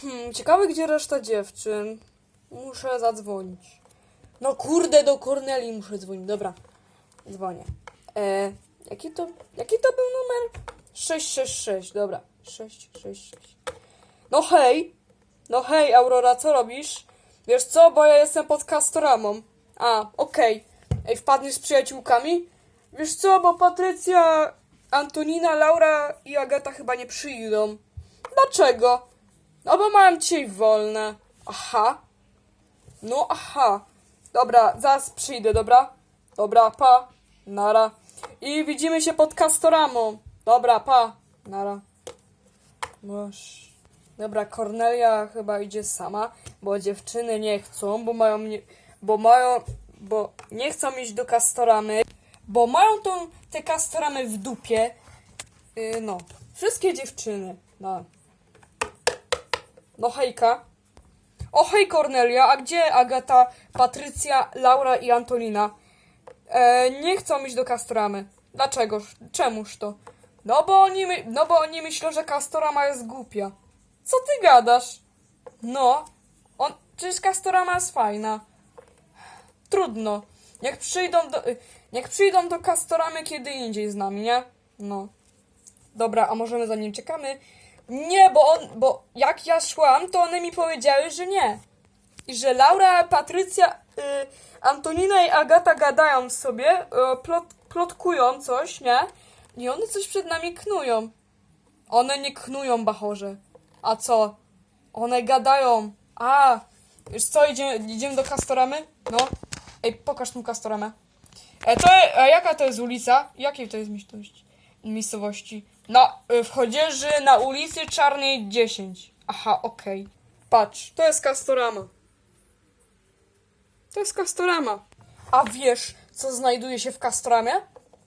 Hmm, ciekawe gdzie reszta dziewczyn. Muszę zadzwonić. No kurde, do Korneli muszę dzwonić. Dobra, dzwonię. E, jaki to, jaki to był numer? 666, dobra. 666. No hej. No hej, Aurora, co robisz? Wiesz co, bo ja jestem pod Castoramą. A, okej. Ej, wpadniesz z przyjaciółkami? Wiesz co, bo Patrycja, Antonina, Laura i Agata chyba nie przyjdą. Dlaczego? No bo mam dzisiaj wolne. Aha. No aha. Dobra, zaraz przyjdę, dobra? Dobra, pa. Nara. I widzimy się pod Castoramą. Dobra, pa. Nara. Boż. Dobra, Kornelia chyba idzie sama, bo dziewczyny nie chcą, bo mają nie, bo mają, bo nie chcą iść do Castoramy, bo mają tą, te Castoramy w dupie. Yy, no, wszystkie dziewczyny, no. No hejka. O hej Kornelia, a gdzie Agata, Patrycja, Laura i Antolina? E, nie chcą iść do Castoramy. Dlaczego? Czemuż to? No bo oni, my, no bo oni myślą, że Castorama jest głupia. Co ty gadasz? No, on, przecież Castorama jest fajna. Trudno. Niech przyjdą do, niech przyjdą do Castoramy kiedy indziej z nami, nie? No. Dobra, a możemy za nim czekamy? Nie, bo on, bo jak ja szłam, to one mi powiedziały, że nie. I że Laura, Patrycja, y, Antonina i Agata gadają sobie, y, plot, plotkują coś, nie? I one coś przed nami knują. One nie knują, Bachorze. A co? One gadają. A, już co, idziemy, idziemy do Kastoramy? No. Ej, pokaż tą Kastoramę. E, to, a jaka to jest ulica? Jakiej to jest miejscowości? miejscowości? No, y, w Chodzieży na ulicy Czarnej 10. Aha, okej. Patrz, to jest Kastorama. To jest Kastorama. A wiesz, co znajduje się w Kastoramie?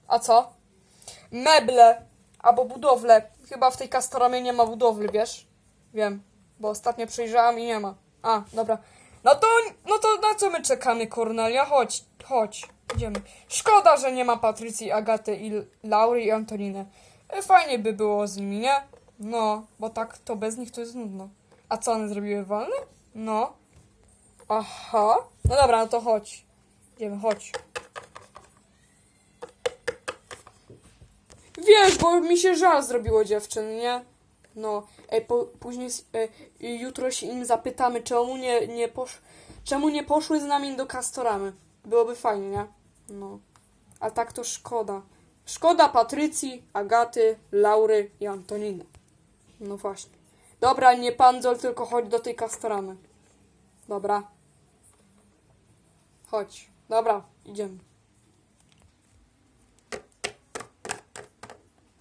A co? Meble albo budowle. Chyba w tej Kastoramie nie ma budowli, wiesz? Wiem, bo ostatnio przyjrzałam i nie ma. A, dobra. No to, no to na co my czekamy, Kornelia? Chodź, chodź, idziemy. Szkoda, że nie ma Patrycji, Agaty i Laury i Antoniny. E, Fajnie by było z nimi, nie? No, bo tak to bez nich to jest nudno. A co one zrobiły wolne? No. Aha. No dobra, no to chodź. Idziemy, chodź. Wiesz, bo mi się żal zrobiło dziewczyn, nie? No, ej, po, później e, jutro się im zapytamy, czemu nie, nie posz, czemu nie poszły z nami do Kastoramy. Byłoby fajnie, nie? No. A tak to szkoda. Szkoda Patrycji, Agaty, Laury i Antoniny. No właśnie. Dobra, nie pandzol, tylko chodź do tej Kastoramy. Dobra. Chodź. Dobra, idziemy.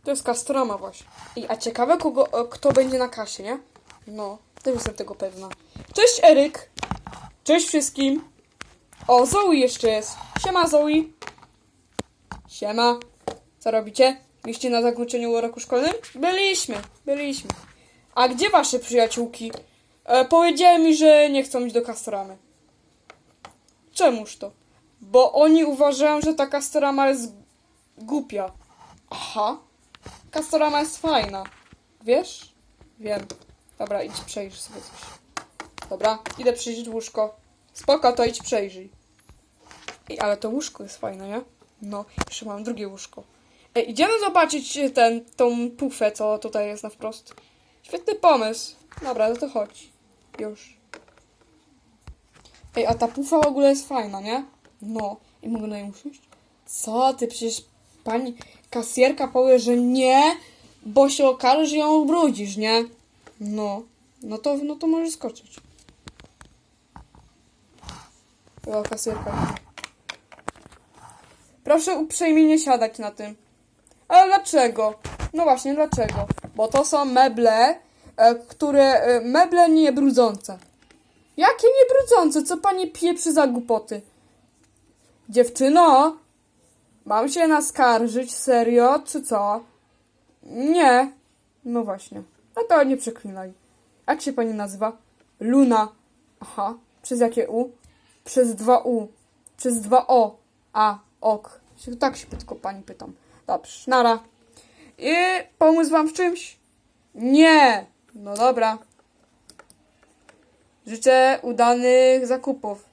To jest Kastroma właśnie. I, a ciekawe, kogo, e, kto będzie na kasie, nie? No, też jestem tego pewna. Cześć Eryk! Cześć wszystkim! O, Zoe jeszcze jest. Siema Zoe! Siema! Co robicie? Byliście na zakończeniu roku szkolnym? Byliśmy, byliśmy. A gdzie wasze przyjaciółki? E, powiedziały mi, że nie chcą iść do Kastoramy. Czemuż to? Bo oni uważają, że ta Kastorama jest głupia. Aha. Kastorama jest fajna. Wiesz? Wiem. Dobra, idź przejrzyj sobie coś. Dobra, idę przejrzeć łóżko. Spoko, to idź przejrzyj. Ej, ale to łóżko jest fajne, nie? No, jeszcze mam drugie łóżko. Ej, idziemy zobaczyć ten, tą pufę, co tutaj jest na wprost. Świetny pomysł. Dobra, no to chodź. Już. Ej, a ta pufa w ogóle jest fajna, nie? No. I mogę na nią usiąść? Co ty? Przecież pani kasjerka powie, że nie, bo się okaże, że ją ubrudzisz, nie? No. No to, no to możesz skoczyć. Chyba kasjerka. Proszę uprzejmie nie siadać na tym. Ale dlaczego? No właśnie, dlaczego? Bo to są meble, e, które... E, meble nie brudzące. Jakie nie brudzące? Co pani pieprzy za głupoty? Dziewczyno, mam się naskarżyć, serio, czy co? Nie. No właśnie. No to nie przeklinaj. Jak się pani nazywa? Luna. Aha. Przez jakie U? Przez dwa U. Przez dwa O. A. Ok. Tak się tylko pani pytam. Dobrze. Nara. I pomóc wam w czymś? Nie! No dobra. Życzę udanych zakupów.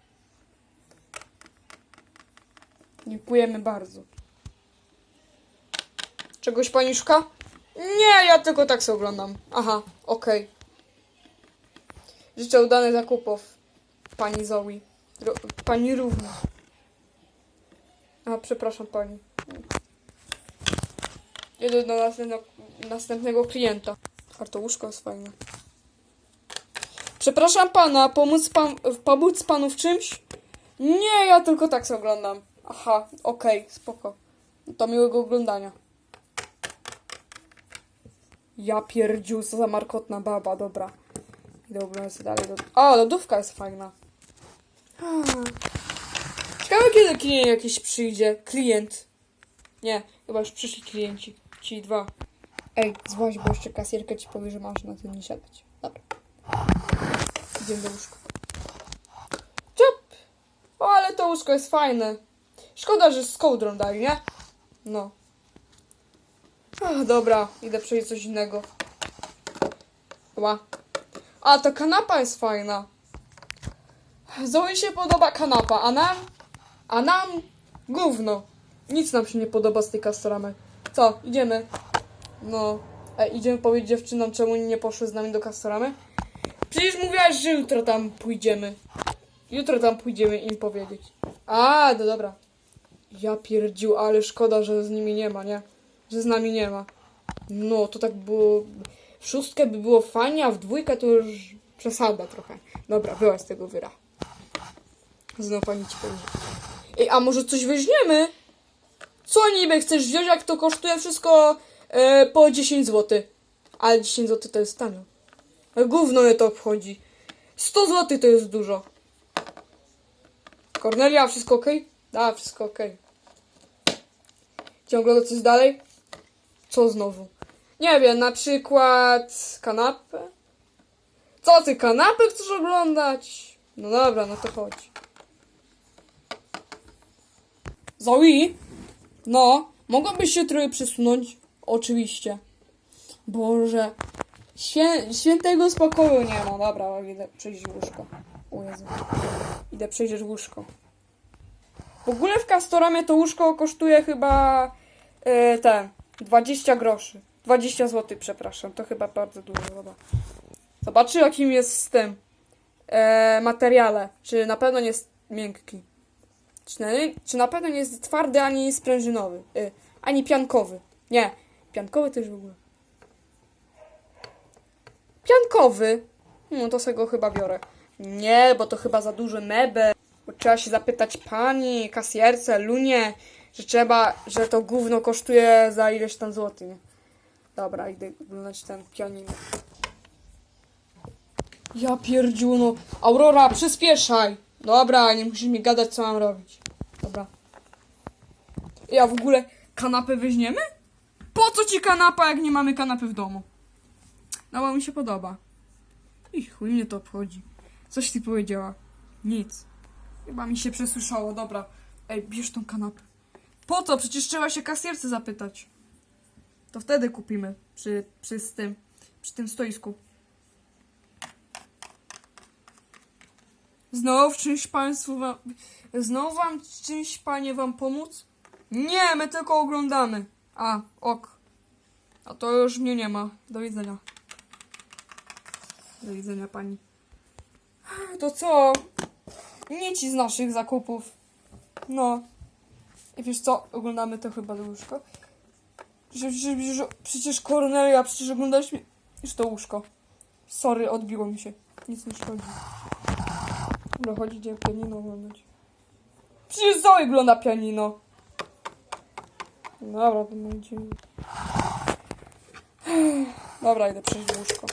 Dziękujemy bardzo. Czegoś pani szuka? Nie, ja tylko tak sobie oglądam. Aha, okej. Życzę udanych zakupów. Pani Zoe. Ro- pani również. A, przepraszam pani. Jedę do następnego, następnego klienta. A to łóżko jest fajne. Przepraszam pana, pomóc, pan, pomóc panu w czymś? Nie, ja tylko tak sobie oglądam. Aha, okej, spoko. To miłego oglądania. Ja pierdziu, co za markotna baba, dobra. Idę oglądać dalej. Do... O, lodówka jest fajna. Ciekawe kiedy klient jakiś przyjdzie. Klient. Nie, chyba już przyszli klienci. Ci dwa. Ej, złaź, bo jeszcze kasjerka ci powie, że masz na tym nie siadać. Dobra. Idziemy do łóżka. Ciup! O, ale to łóżko jest fajne. Szkoda, że z kołdrą dali, nie? No. Ach, dobra, idę przejść coś innego. Ła. A, ta kanapa jest fajna. Zoe się podoba kanapa, a nam? A nam? Gówno. Nic nam się nie podoba z tej kastoramy. Co, idziemy? No. E, idziemy powiedzieć dziewczynom, czemu nie poszły z nami do kastoramy? Przecież mówiłaś, że jutro tam pójdziemy. Jutro tam pójdziemy im powiedzieć. A, no dobra. Ja pierdził, ale szkoda, że z nimi nie ma, nie? Że z nami nie ma. No, to tak było... W szóstkę by było fajnie, a w dwójkę to już przesada trochę. Dobra, była z tego wyra. Znowu pani ci powiedzie. Ej, a może coś weźmiemy? Co niby chcesz wziąć, jak to kosztuje wszystko e, po 10 zł? Ale 10 zł to jest tanio. Gówno mnie to obchodzi. 100 zł to jest dużo. Kornelia, wszystko ok? Da, wszystko ok. Ciągle coś dalej? Co znowu? Nie wiem, na przykład kanapę? Co ty, kanapę chcesz oglądać? No dobra, no to chodź. Zoe? No, mogłabyś się trochę przesunąć? Oczywiście. Boże. Świę, świętego spokoju nie ma. Dobra, idę przejść łóżko. O Jezu. Idę przejrzeć łóżko. W ogóle w Castoramie to łóżko kosztuje chyba e, te 20 groszy. 20 zł, przepraszam. To chyba bardzo dużo. Dobra. Zobaczy jakim jest z tym e, materiale. Czy na pewno nie jest miękki. Czy na, pewno nie jest twardy ani sprężynowy. Y, ani piankowy. Nie, piankowy też w ogóle. Piankowy. No to sobie go chyba biorę. Nie, bo to chyba za duży mebel. Bo trzeba się zapytać pani, kasjerce, lunie, że trzeba, że to gówno kosztuje za ileś tam złotych. Dobra, idę oglądać ten pianino. Ja pierdziu, no. Aurora, przyspieszaj. Dobra, nie musisz mi gadać, co mam robić. Ja w ogóle kanapę weźmiemy? Po co ci kanapa, jak nie mamy kanapy w domu? No bo mi się podoba. I chuj mnie to obchodzi. Coś ty powiedziała? Nic. Chyba mi się przesłyszało, dobra. Ej, bierz tą kanapę. Po co? Przecież trzeba się kasjerce zapytać. To wtedy kupimy. Przy, przy tym, przy tym stoisku. Znowu czymś państwu wam... Znowu wam czymś, panie, wam pomóc? Nie, my tylko oglądamy. A, ok. A to już mnie nie ma. Do widzenia. Do widzenia, pani. To co? Nic z naszych zakupów. No. I wiesz co? Oglądamy to chyba do że, przecież Kornelia, przecież oglądaliśmy już to łóżko. Sorry, odbiło mi się. Nic nie szkodzi. Dobra, chodzi gdzie pianino oglądać. Przecież Zoe ogląda pianino. Dobra, to będzie... Dobra, idę do łóżko.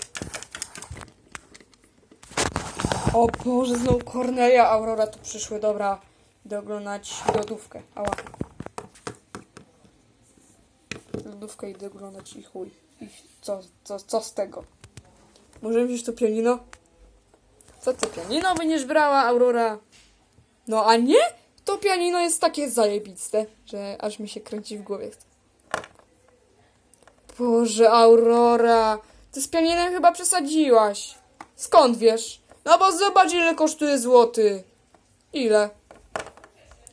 O Boże, znowu Cornelia, Aurora tu przyszły. Dobra, idę oglądać lodówkę. Ała. Lodówkę idę oglądać i chuj. I co, co, co z tego? Może wziąć to pianino? Co ty pianino będziesz brała, Aurora? No a nie? To pianino jest takie zajebiste, że aż mi się kręci w głowie. Boże, Aurora, Ty z pianinem chyba przesadziłaś. Skąd wiesz? No bo zobacz ile kosztuje złoty. Ile?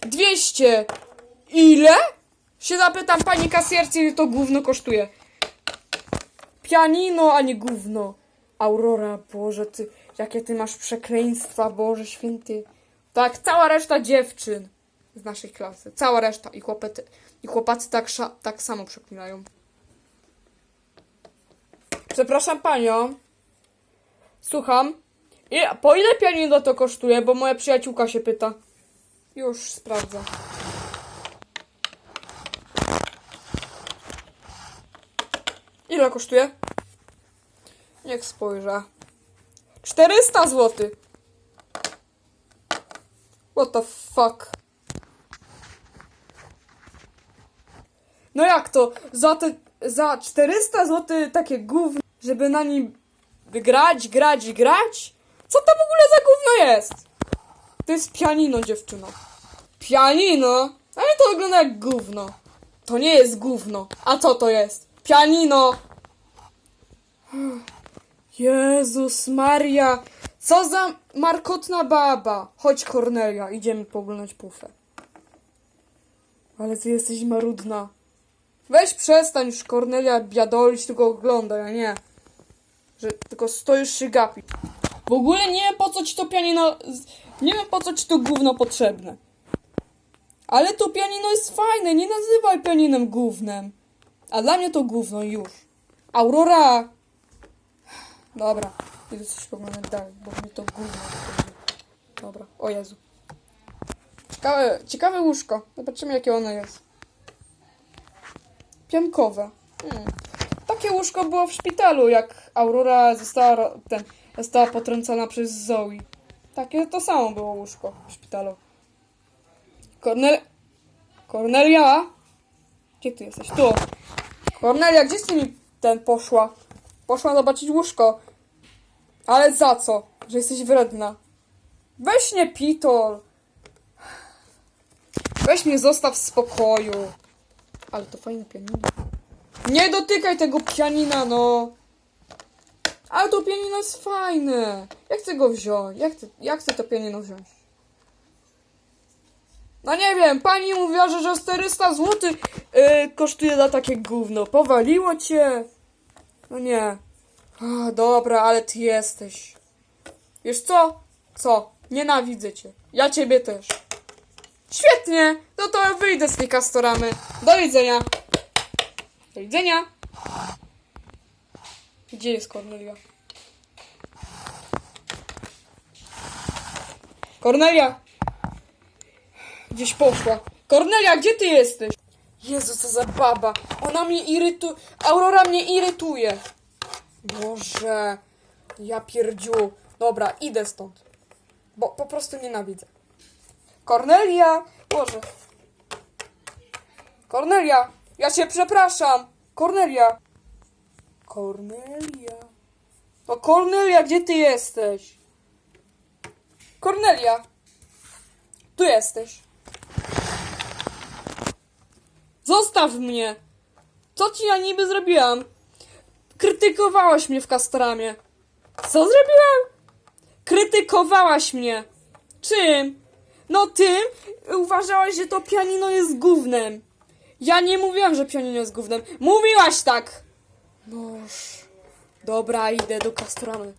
200. Ile? Się zapytam pani kasjercy, ile to gówno kosztuje. Pianino, a nie gówno. Aurora, Boże, ty, jakie ty masz przekleństwa, Boże święty. Tak, cała reszta dziewczyn z naszej klasy. Cała reszta. I, chłopety, i chłopacy tak, tak samo przeklinają. Przepraszam panią. Słucham. I, po ile pianino to kosztuje? Bo moja przyjaciółka się pyta. Już sprawdzę. Ile kosztuje? Niech spojrzę. 400 zł. What the fuck? No jak to? Za te, za 400 zł takie gówno, żeby na nim grać, grać, grać? Co to w ogóle za gówno jest? To jest pianino, dziewczyno. Pianino? Ale to wygląda jak gówno. To nie jest gówno. A co to jest? Pianino. Jezus Maria. Co za markotna baba. Chodź Kornelia, idziemy poglądać pufę. Ale ty jesteś marudna. Weź przestań już Kornelia biadolić, tylko oglądaj, a nie. Że tylko stoisz się gapi. W ogóle nie wiem po co ci to pianino... Nie wiem po co ci to gówno potrzebne. Ale to pianino jest fajne, nie nazywaj pianinem gównem. A dla mnie to gówno już. Aurora! Dobra, idę coś poglądać dalej, bo mnie to gówno. Dobra, o Jezu. Ciekawe, ciekawe łóżko. Zobaczymy jakie ono jest. Piankowe. Hmm. Takie łóżko było w szpitalu, jak Aurora została, ten, została potrącona przez Zoe. Takie to samo było łóżko w szpitalu. Kornel... Kornelia? Gdzie ty jesteś? Tu. Kornelia, gdzie ty mi ten poszła? Poszła zobaczyć łóżko. Ale za co? Że jesteś wredna. Weź nie pitol. Weź mnie zostaw w spokoju. Ale to fajne pianino. Nie dotykaj tego pianina, no. Ale to pianino jest fajne. Ja chcę go wziąć. Ja chcę, ja chcę to pianino wziąć. No nie wiem, pani mówiła, że, że 400 zł yy, kosztuje za takie gówno. Powaliło cię. No nie. A, dobra, ale ty jesteś. Wiesz co? Co? Nienawidzę cię. Ja ciebie też. Świetnie! No to wyjdę z tej kastoramy. Do widzenia. Do widzenia. Gdzie jest Kornelia? Kornelia! Gdzieś poszła. Kornelia, gdzie ty jesteś? Jezu, co za baba. Ona mnie irytuje. Aurora mnie irytuje. Boże. Ja pierdziu. Dobra, idę stąd. Bo po prostu nienawidzę. Kornelia! Boże. Kornelia! Ja cię przepraszam! Kornelia! Kornelia! No Kornelia, gdzie ty jesteś? Kornelia! Tu jesteś. Zostaw mnie! Co ci ja niby zrobiłam? Krytykowałaś mnie w Kastramie. Co zrobiłam? Krytykowałaś mnie. Czym? No tym uważałaś, że to pianino jest gównem. Ja nie mówiłam, że pianino jest gównem. Mówiłaś tak! Noż. Dobra, idę do Kastoramy.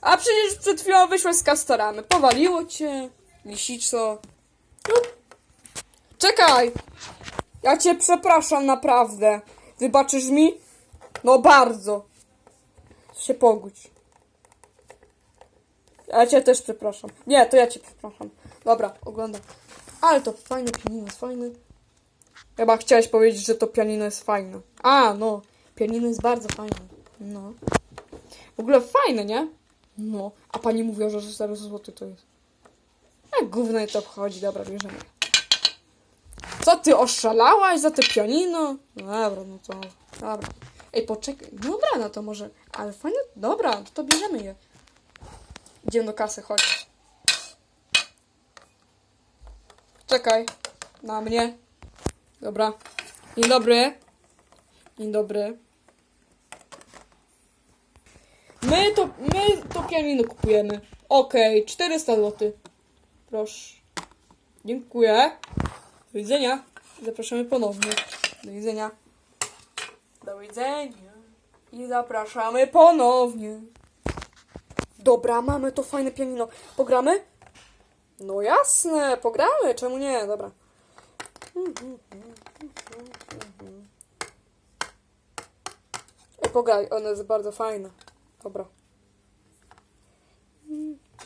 A przecież przed chwilą wyszłaś z Kastoramy. Powaliło cię. Lisico. Jup. Czekaj! Ja cię przepraszam naprawdę. Wybaczysz mi? No bardzo. Się pogódź. Ja cię też przepraszam. Nie, to ja cię przepraszam. Dobra, oglądam. Ale to fajne pianino jest fajne. Chyba chciałeś powiedzieć, że to pianino jest fajne. A, no. Pianino jest bardzo fajne. No. W ogóle fajne, nie? No. A pani mówiła, że 4 zł to jest. A gówno to obchodzi. Dobra, bierzemy. Co ty oszalałaś za te pianino? No dobra, no to. Dobra. Ej, poczekaj. Dobra, no to może. Ale fajne. Dobra, to, bierzemy je. Idziemy do kasy, chodź. Czekaj. Na mnie. Dobra. Dzień dobry. Dzień dobry. My to, my to pianino kupujemy. Okej, 400 zł. Proszę. Dziękuję. Do widzenia. Zapraszamy ponownie. Do widzenia. Widzenia. I zapraszamy ponownie. Dobra, mamy to fajne pianino. Pogramy? No jasne, pogramy. Czemu nie? Dobra. Ej, pograj, ono jest bardzo fajne. Dobra.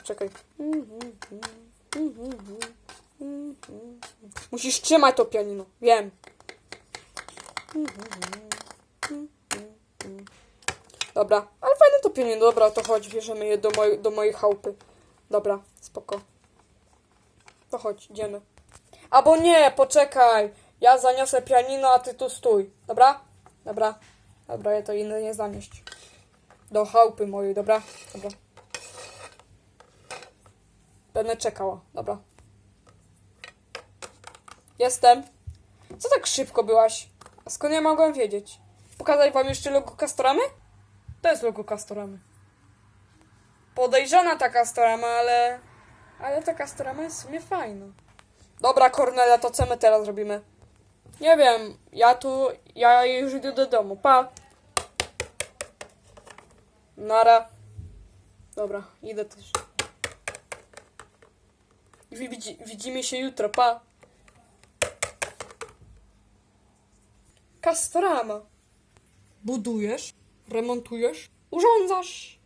Czekaj. Musisz trzymać to pianino. Wiem. Dobra, ale fajne to pianino. Dobra, to chodzi. Bierzemy je do, moj, do mojej chałupy. Dobra, spoko. To chodź, idziemy. Albo nie, poczekaj. Ja zaniosę pianino, a ty tu stój. Dobra? Dobra. Dobra, ja to inne nie zanieść. Do chałupy mojej, dobra? Dobra. Będę czekała, dobra. Jestem. Co tak szybko byłaś? A skąd ja mogłem wiedzieć? Pokazać wam jeszcze logo Castoramy? To jest logo Castoramy. Podejrzana ta Castorama, ale... Ale ta Castorama jest w sumie fajna. Dobra, Kornelia, to co my teraz robimy? Nie wiem, ja tu... Ja już idę do domu, pa! Nara. Dobra, idę też. Widzi, widzimy się jutro, pa! Castorama. Budujesz, remontujesz, urządzasz.